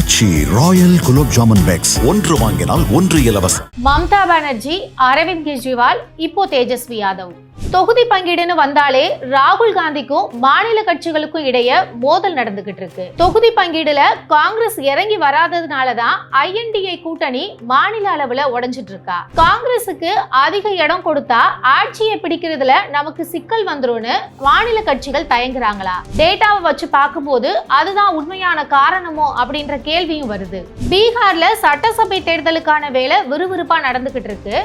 ஆச்சி royal gulab jamun packs ஒன்று வாங்கினால் ஒன்று இலவசம். மம்தா பானர்ஜி அரவிந்த் கெஜ்ரிவால் இப்போ தேஜஸ்வி யாதவ். தொகுதி பங்கீடுன்னு வந்தாலே ராகுல் காந்திக்கும் மாநில கட்சிகளுக்கும் இடையே மோதல் நடந்துகிட்டு இருக்கு. தொகுதி பங்கீடுல காங்கிரஸ் இறங்கி வராததுனால தான் ஐஎன்டிஏ கூட்டணி மாநில அளவுல உடஞ்சிட்டு இருக்கா. காங்கிரஸுக்கு அதிக இடம் கொடுத்தா ஆட்சியை பிடிக்கிறதுல நமக்கு சிக்கல் வந்துரும்னு மாநில கட்சிகள் தயங்குறாங்களா? டேட்டாவை வச்சு பார்க்கும்போது அதுதான் உண்மையான காரணமோ அப்படின்ற கேள்வியும் வருது. பீகார்ல சட்டசபை தேர்தலுக்கான வேலை விறுவிறுப்பா நடந்துகிட்டு இருக்கு.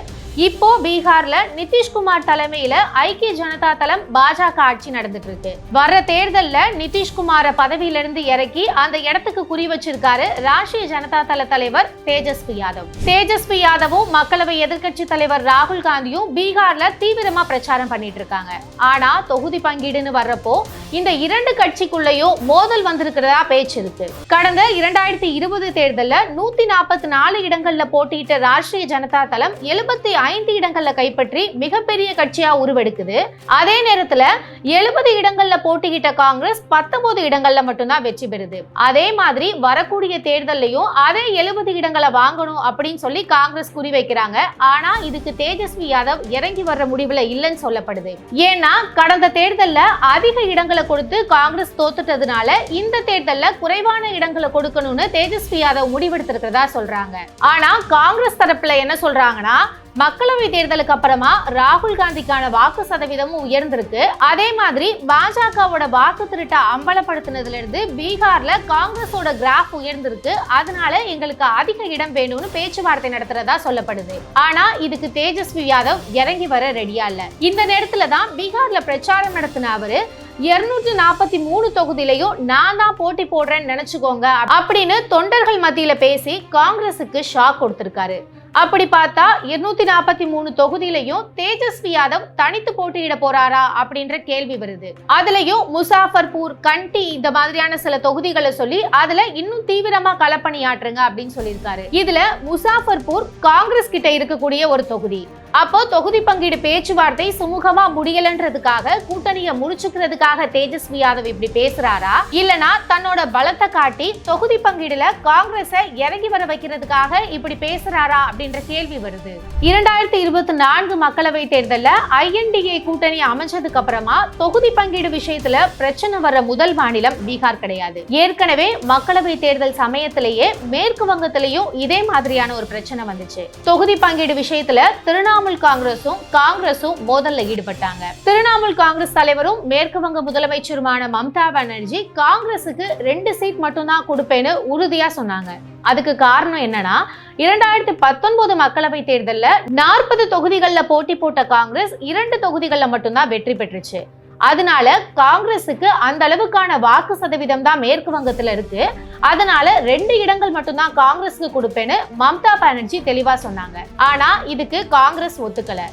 இப்போ பீகார்ல நிதிஷ்குமார் தலைமையில ஐக்கிய ஜனதா தளம் பாஜக ஆட்சி நடந்துட்டு இருக்கு. வர்ற தேர்தல்ல நிதிஷ்குமார பதவியில இருந்து இறக்கி அந்த இடத்துக்கு குறி வச்சிருக்காரு ராஷ்டிரிய ஜனதா தள தலைவர் தேஜஸ்வி யாதவ். தேஜஸ்வி யாதவும் மக்களவை எதிர்க்கட்சி தலைவர் ராகுல் காந்தியும் பீகார்ல தீவிரமா பிரச்சாரம் பண்ணிட்டு இருக்காங்க. ஆனா தொகுதி பங்கீடுன்னு வர்றப்போ இந்த இரண்டு கட்சிக்குள்ளேயும் மோதல் வந்திருக்கிறதா பேச்சு இருக்கு. கடந்த இரண்டாயிரத்தி இருபது தேர்தலில் நூத்தி நாற்பத்தி நாலு இடங்கள்ல போட்டியிட்ட ராஷ்டிரிய ஜனதா தளம் எழுபத்தி ஐந்து இடங்கள்ல கைப்பற்றி மிகப்பெரிய கட்சியா உருவெடுக்குது. அதே நேரத்துல எழுபது இடங்கள்ல போட்டியிட்ட காங்கிரஸ் பத்தொன்பது இடங்கள்ல மட்டும்தான் வெற்றி பெறுது. அதே மாதிரி வரக்கூடிய தேர்தல்லையும் அதே எழுபது இடங்களை வாங்கணும் அப்படின்னு சொல்லி காங்கிரஸ் குறி வைக்கிறாங்க. ஆனா இதுக்கு தேஜஸ்வி யாதவ் இறங்கி வர்ற முடிவுல இல்லைன்னு சொல்லப்படுது. ஏன்னா கடந்த தேர்தல்ல அதிக இடங்கள் கொடுத்து காங்கிரஸ் தோத்துட்டதுனால இந்த தேர்தல்ல குறைவான இடங்களை கொடுக்கணும்னு தேஜஸ்வி யாதவ் முடிவெடுத்திருக்கிறதா சொல்றாங்க. ஆனா காங்கிரஸ் தரப்புல என்ன சொல்றாங்கன்னா மக்களவை தேர்தலுக்கு அப்புறமா ராகுல் காந்திக்கான வாக்கு சதவீதமும் உயர்ந்திருக்கு. அதே மாதிரி பாஜகவோட வாக்கு திருட்ட அம்பலப்படுத்தினதுல இருந்து பீகார்ல காங்கிரஸோட கிராஃப் உயர்ந்திருக்கு. அதனால எங்களுக்கு அதிக இடம் வேணும்னு பேச்சுவார்த்தை நடத்துறதா சொல்லப்படுது. ஆனா இதுக்கு தேஜஸ்வி யாதவ் இறங்கி வர ரெடியா இல்ல. இந்த நேரத்துல தான் பீகார்ல பிரச்சாரம் நடத்தின அவரு இருநூற்றி நாற்பத்தி மூணு தொகுதியிலையும் நான் தான் போட்டி போடுறேன்னு நினைச்சுக்கோங்க. அப்படின்னு தொண்டர்கள் மத்தியில பேசி காங்கிரஸுக்கு ஷாக் கொடுத்திருக்காரு. அப்படி பார்த்தா இருநூத்தி நாற்பத்தி மூணு தொகுதியிலையும் தேஜஸ்வி யாதவ் தனித்து போட்டியிட போறாரா அப்படின்ற கேள்வி வருது. அதுலயும் முசாஃபர்பூர் கண்டி இந்த மாதிரியான சில தொகுதிகளை சொல்லி அதுல இன்னும் தீவிரமா களப்பணியாற்றுங்க அப்படின்னு சொல்லியிருக்காரு. இதுல முசாஃபர்பூர் காங்கிரஸ் கிட்ட இருக்கக்கூடிய ஒரு தொகுதி. அப்போ தொகுதி பங்கீடு பேச்சுவார்த்தை சுமூகமா முடியலன்றதுக்காக கூட்டணியை முடிச்சுக்கிறதுக்காக தேஜஸ்வி யாதவ் இப்படி பேசுறாரா? இல்லனா தன்னோட பலத்தை காட்டி தொகுதி பங்கீடுல காங்கிரஸை இறங்கி வர வைக்கிறதுக்காக இப்படி பேசுறாரா அப்படின்ற கேள்வி வருது. இரண்டாயிரத்தி இருபத்தி நான்கு மக்களவை தேர்தல்ல ஐஎன்டிஏ கூட்டணி அமைச்சதுக்கு அப்புறமா தொகுதி பங்கீடு விஷயத்துல பிரச்சனை வர முதல் மாநிலம் பீகார் கிடையாது. ஏற்கனவே மக்களவை தேர்தல் சமயத்திலேயே மேற்கு வங்கத்திலையும் இதே மாதிரியான ஒரு பிரச்சனை வந்துச்சு. தொகுதி பங்கீடு விஷயத்துல திரிணாமுல் காங்கிரஸும் காங்கிரஸும் மோதல்ல ஈடுபட்டாங்க. திரிணாமுல் காங்கிரஸ் தலைவரும் மேற்கு வங்க முதலமைச்சருமான மம்தா பானர்ஜி காங்கிரஸுக்கு ரெண்டு சீட் மட்டும்தான் கொடுப்பேன்னு உறுதியா சொன்னாங்க. அதுக்கு காரணம் என்னன்னா இரண்டாயிரத்தி பத்தொன்பது மக்களவை தேர்தலில் நாற்பது தொகுதிகளில் போட்டி போட்ட காங்கிரஸ் இரண்டு தொகுதிகளில் மட்டும்தான் வெற்றி பெற்றுச்சு. அதனால காங்கிரஸுக்கு அந்த அளவுக்கான வாக்கு சதவீதம் தான் மேற்கு வங்கத்துல இருக்கு. அதனால ரெண்டு இடங்கள் மட்டும்தான் காங்கிரஸுக்கு கொடுப்பேன்னு மம்தா பானர்ஜி தெளிவா சொன்னாங்க. ஆனா இதுக்கு காங்கிரஸ் ஒத்துக்கல.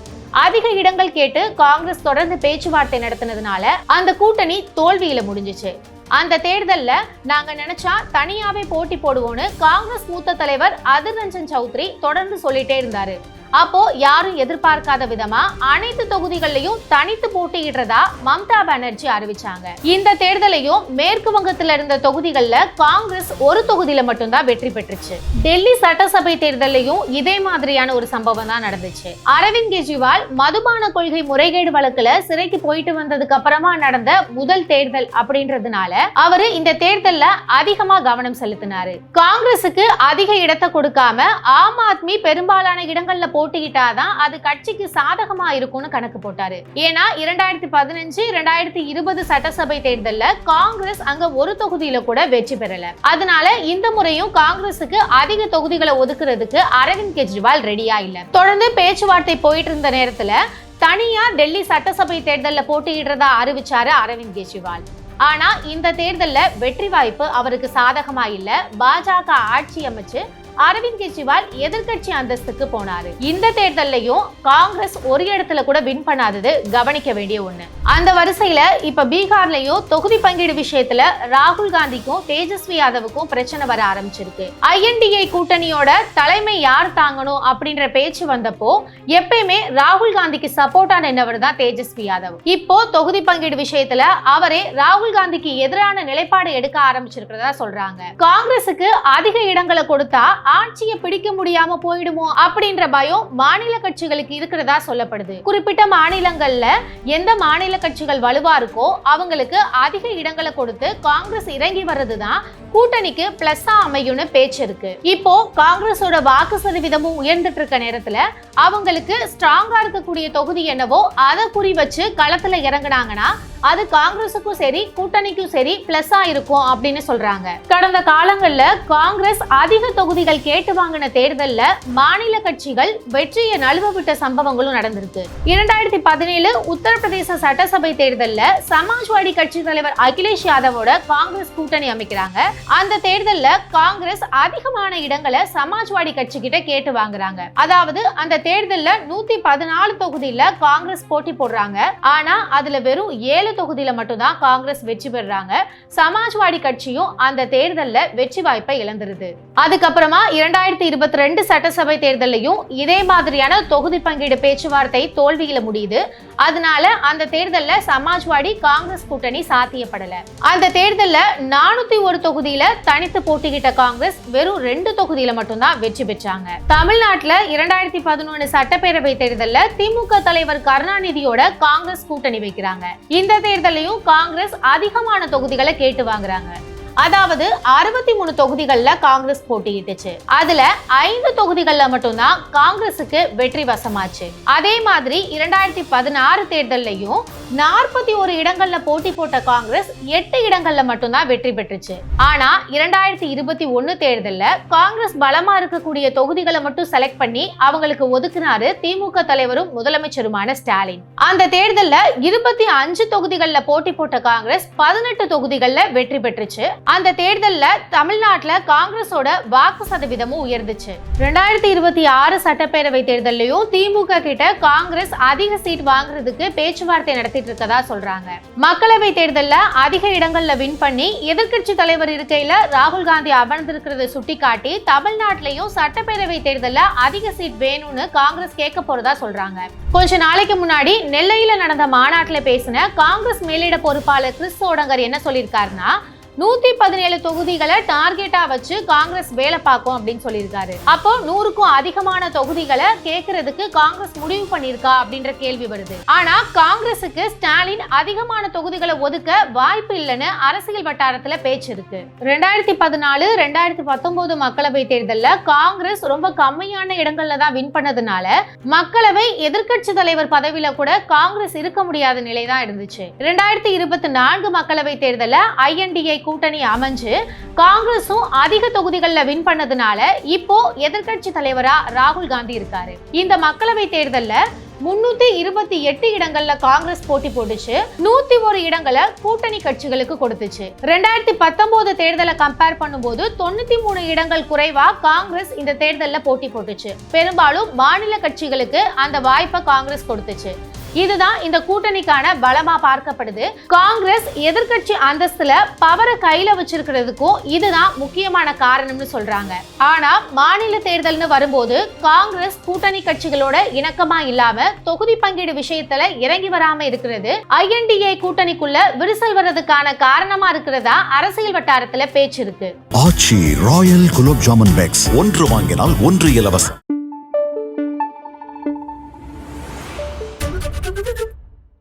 அதிக இடங்கள் கேட்டு காங்கிரஸ் தொடர்ந்து பேச்சுவார்த்தை நடத்தினதுனால அந்த கூட்டணி தோல்வியில முடிஞ்சுச்சு. அந்த தேர்தல்ல நாங்க நினைச்சா தனியாவே போட்டி போடுவோம்னு காங்கிரஸ் மூத்த தலைவர் அதிர் ரஞ்சன் சௌத்ரி தொடர்ந்து சொல்லிட்டே இருந்தாரு. அப்போ யாரும் எதிர்பார்க்காத விதமா அனைத்து தொகுதிகள்லயும் தனித்து போட்டியிடுறதா மம்தா பானர்ஜி அறிவிச்சாங்க. இந்த தேர்தலையும் மேற்கு வங்கத்துல இருந்த தொகுதிகள்ல காங்கிரஸ் ஒரு தொகுதியில மட்டும்தான் வெற்றி பெற்றுச்சு. டெல்லி சட்டசபை தேர்தலையும் இதே மாதிரியான ஒரு சம்பவம் தான் நடந்துச்சு. அரவிந்த் கெஜ்ரிவால் மதுபான கொள்கை முறைகேடு வழக்குல சிறைக்கு போயிட்டு வந்ததுக்கு அப்புறமா நடந்த முதல் தேர்தல் அப்படின்றதுனால அவரு இந்த தேர்தல்ல அதிகமா கவனம் செலுத்தினாரு. காங்கிரசுக்கு அதிக இடத்தை கொடுக்காம ஆம் ஆத்மி பெரும்பாலான இடங்கள்ல போட்டியிட்டாதான் அது கட்சிக்கு சாதகமா இருக்கும்னு கணக்கு போட்டாரு. ஏன்னா இரண்டாயிரத்தி பதினஞ்சு இரண்டாயிரத்தி இருபது சட்டசபை தேர்தல்ல காங்கிரஸ் அங்க ஒரு தொகுதியில கூட வெற்றி பெறல. அதனால இந்த முறையும் காங்கிரசுக்கு அதிக தொகுதிகளை ஒதுக்குறதுக்கு அரவிந்த் கெஜ்ரிவால் ரெடியா இல்ல. தொடர்ந்து பேச்சுவார்த்தை போயிட்டு இருந்த நேரத்துல தனியா டெல்லி சட்டசபை தேர்தல்ல போட்டியிடுறதா அறிவிச்சாரு அரவிந்த் கெஜ்ரிவால். ஆனா இந்த தேர்தல்ல வெற்றி வாய்ப்பு அவருக்கு சாதகமா இல்ல. பாஜக ஆட்சி அமைச்சு அரவிந்த் கெஜ்ரிவால் எதிர்க்கட்சி அந்தஸ்துக்கு போனாரு. இந்த தேர்தல்லையும் காங்கிரஸ் ஒரு இடத்துல கூட வின் பண்ணாதது கவனிக்க வேண்டிய ஒண்ணு. அந்த வரிசையில இப்ப பீகார்லயும் தொகுதி பங்கீடு விஷயத்துல ராகுல் காந்திக்கும் தேஜஸ்வி யாதவுக்கும் பிரச்சனை வர ஆரம்பிச்சிருக்கு. ஐஎன்டிஏ கூட்டணியோட தலைமை யார் தாங்கணும் அப்படின்ற பேச்சு வந்தப்போ எப்பயுமே ராகுல் காந்திக்கு சப்போர்ட்டா நின்றவர் தான் தேஜஸ்வி யாதவ். இப்போ தொகுதி பங்கீடு விஷயத்துல அவரே ராகுல் காந்திக்கு எதிரான நிலைப்பாடு எடுக்க ஆரம்பிச்சிருக்கிறதா சொல்றாங்க. காங்கிரசுக்கு அதிக இடங்களை கொடுத்தா ஆட்சியை பிடிக்க முடியாம போயிடுமோ அப்படின்ற பயம் மாநில கட்சிகளுக்கு இருக்கிறதா சொல்லப்படுது. குறிப்பிட்ட மாநிலங்கள்ல எந்த மாநில கட்சிகள் வலுவா இருக்கோ அவங்களுக்கு அதிக இடங்களை கொடுத்து காங்கிரஸ் இறங்கி வர்றதுதான் கூட்டணிக்கு பிளஸ்ஸா அமையும்னு பேச்சு இருக்கு. இப்போ காங்கிரஸோட வாக்கு சதவீதமும் உயர்ந்துட்டு இருக்க நேரத்துல அவங்களுக்கு ஸ்ட்ராங்கா இருக்கக்கூடிய தொகுதி என்னவோ அதை குறி வச்சு களத்துல இறங்குனாங்கன்னா அது காங்கிரஸுக்கும் சரி கூட்டணிக்கும் சரி பிளஸ்ஸா இருக்கும் அப்படின்னு சொல்றாங்க. கடந்த காலங்கள்ல காங்கிரஸ் அதிக தொகுதிகள் கேட்டு வாங்கின தேர்தல்ல மாநில கட்சிகள் வெற்றியை நழுவ விட்ட சம்பவங்களும் நடந்திருக்கு. இரண்டாயிரத்தி பதினேழு உத்தரப்பிரதேச சட்டசபை தேர்தல்ல சமாஜ்வாடி கட்சி தலைவர் அகிலேஷ் யாதவோட காங்கிரஸ் கூட்டணி அமைக்கிறாங்க. அந்த தேர்தல்ல காங்கிரஸ் அதிகமான இடங்களை சமாஜ்வாடி கட்சி கிட்ட கேட்டு வாங்குறாங்க. அதாவது அந்த தேர்தல்ல நூத்தி பதினாலு தொகுதியில காங்கிரஸ் போட்டி போடுறாங்க. ஆனா அதுல வெறும் ஏழு தொகுதியில மட்டும்தான் காங்கிரஸ் வெற்றி பெறாங்க சமாஜ்வாடி கட்சியும் அந்த தேர்தல்ல வெற்றி வாய்ப்பை இழந்துருது. அதுக்கப்புறமா இரண்டாயிரத்தி இருபத்தி ரெண்டு சட்டசபை தேர்தலையும் இதே மாதிரியான தொகுதி பங்கீடு பேச்சுவார்த்தை தோல்வியில முடியுது. அதனால அந்த தேர்தல்ல சமாஜ்வாடி காங்கிரஸ் கூட்டணி சாத்தியப்படல. அந்த தேர்தல்ல நானூத்தி ஒரு தொகுதியில தனித்து போட்டியிட்ட காங்கிரஸ் வெறும் ரெண்டு தொகுதியில மட்டும்தான் வெற்றி பெற்றாங்க. தமிழ்நாட்டுல இரண்டாயிரத்தி பதினொன்று சட்டப்பேரவை தேர்தல்ல திமுக தலைவர் கருணாநிதியோட காங்கிரஸ் கூட்டணி வைக்கிறாங்க. இந்த தேர்தலையும் காங்கிரஸ் அதிகமான தொகுதிகளை கேட்டு வாங்குறாங்க. அதாவது அறுபத்தி மூணு தொகுதிகளில் காங்கிரஸ் போட்டியிட்டுச்சு. அதுல ஐந்து தொகுதிகளில் மட்டும்தான் காங்கிரசுக்கு வெற்றி வசமாச்சு. அதே மாதிரி இரண்டாயிரத்தி பதினாறு தேர்தல்லையும் நாற்பத்தி ஒரு இடங்கள்ல போட்டி போட்ட காங்கிரஸ் எட்டு இடங்கள்ல மட்டும்தான் வெற்றி பெற்றுச்சு. ஆனா இரண்டாயிரத்தி இருபத்தி ஒன்னு தேர்தல்ல காங்கிரஸ் பலமா இருக்கக்கூடிய தொகுதிகளை மட்டும் செலக்ட் பண்ணி அவங்களுக்கு ஒதுக்குனாரு திமுக தலைவரும் முதலமைச்சருமான ஸ்டாலின். அந்த தேர்தல்ல இருபத்தி அஞ்சு தொகுதிகளில் போட்டி போட்ட காங்கிரஸ் பதினெட்டு தொகுதிகளில் வெற்றி பெற்றுச்சு. அந்த தேர்தல்ல தமிழ்நாட்டுல காங்கிரஸோட வாக்கு சதவீதமும் உயர்ந்துச்சு. ரெண்டாயிரத்தி இருபத்தி ஆறு சட்டப்பேரவை தேர்தலையும் திமுக கிட்ட காங்கிரஸ் அதிக சீட் வாங்குறதுக்கு பேச்சுவார்த்தை நடத்திட்டு இருக்கதா சொல்றாங்க. மக்களவை தேர்தல்ல அதிக இடங்கள்ல வின் பண்ணி எதிர்க்கட்சி தலைவர் இருக்கையில ராகுல் காந்தி அமர்ந்திருக்கிறத சுட்டிக்காட்டி தமிழ்நாட்டிலையும் சட்டப்பேரவை தேர்தல்ல அதிக சீட் வேணும்னு காங்கிரஸ் கேட்க போறதா சொல்றாங்க. கொஞ்ச நாளைக்கு முன்னாடி நெல்லையில நடந்த மாநாட்டில் பேசின காங்கிரஸ் மேலிட பொறுப்பாளர் கிறிஸ் சோடங்கர் என்ன சொல்லியிருக்காருன்னா நூத்தி பதினேழு தொகுதிகளை டார்கெட்டா வச்சு காங்கிரஸ் வேலை பார்க்கும் அப்படின்னு சொல்லியிருக்காரு. அப்போ நூறுக்கும் அதிகமான தொகுதிகளை கேட்கறதுக்கு காங்கிரஸ் முடிவு பண்ணிருக்கா அப்படின்ற கேள்வி வருது. ஆனா காங்கிரசுக்கு ஸ்டாலின் அதிகமான தொகுதிகளை ஒதுக்க வாய்ப்பு இல்லைன்னு அரசியல் வட்டாரத்துல பேச்சு இருக்கு. ரெண்டாயிரத்தி பதினாலு ரெண்டாயிரத்தி பத்தொன்பது மக்களவை தேர்தலில் காங்கிரஸ் ரொம்ப கம்மியான இடங்கள்ல தான் வின் பண்ணதுனால மக்களவை எதிர்க்கட்சி தலைவர் பதவியில கூட காங்கிரஸ் இருக்க முடியாத நிலை தான் இருந்துச்சு. ரெண்டாயிரத்தி இருபத்தி நான்கு மக்களவை தேர்தலில் ஐஎன்டிஏ கூட்டணி அமைஞ்சு காங்கிரஸும் அதிக தொகுதிகளில் வின் பண்ணதுனால இப்போ எதிர்க்கட்சி தலைவரா ராகுல் காந்தி இருக்காரு. இந்த மக்களவை தேர்தலில் முன்னூத்தி இருபத்தி எட்டு இடங்கள்ல காங்கிரஸ் போட்டி போட்டுச்சு. நூத்தி ஒரு இடங்களை கூட்டணி கட்சிகளுக்கு கொடுத்துச்சு. ரெண்டாயிரத்தி பத்தொன்பது தேர்தலை கம்பேர் பண்ணும்போது தொண்ணூத்தி மூணு இடங்கள் குறைவா காங்கிரஸ் இந்த தேர்தலில் போட்டி போட்டுச்சு. பெரும்பாலும் மாநில கட்சிகளுக்கு அந்த வாய்ப்பை காங்கிரஸ் கொடுத்துச்சு. இதுதான் இந்த கூட்டணிக்கான பலமா பார்க்கப்படுது. காங்கிரஸ் எதிர்க்கட்சி அந்தஸ்துல பவரை கையில வச்சிருக்கிறதுக்கும் இதுதான் முக்கியமான காரணம்னு சொல்றாங்க. ஆனா மாநில தேர்தல்னு வரும்போது காங்கிரஸ் கூட்டணி கட்சிகளோட இணக்கமா இல்லாம தொகுதி பங்கீடு விஷயத்துல இறங்கி வராம இருக்கிறது. ஐஎன்டிஏ கூட்டணிக்குள்ள விரிசல் வர்றதுக்கான காரணமா இருக்கிறதா அரசியல் வட்டாரத்துல பேச்சு இருக்கு. Aachi royal gulab jamun packs. ஒன்று வாங்கினால் ஒன்று இலவசம்.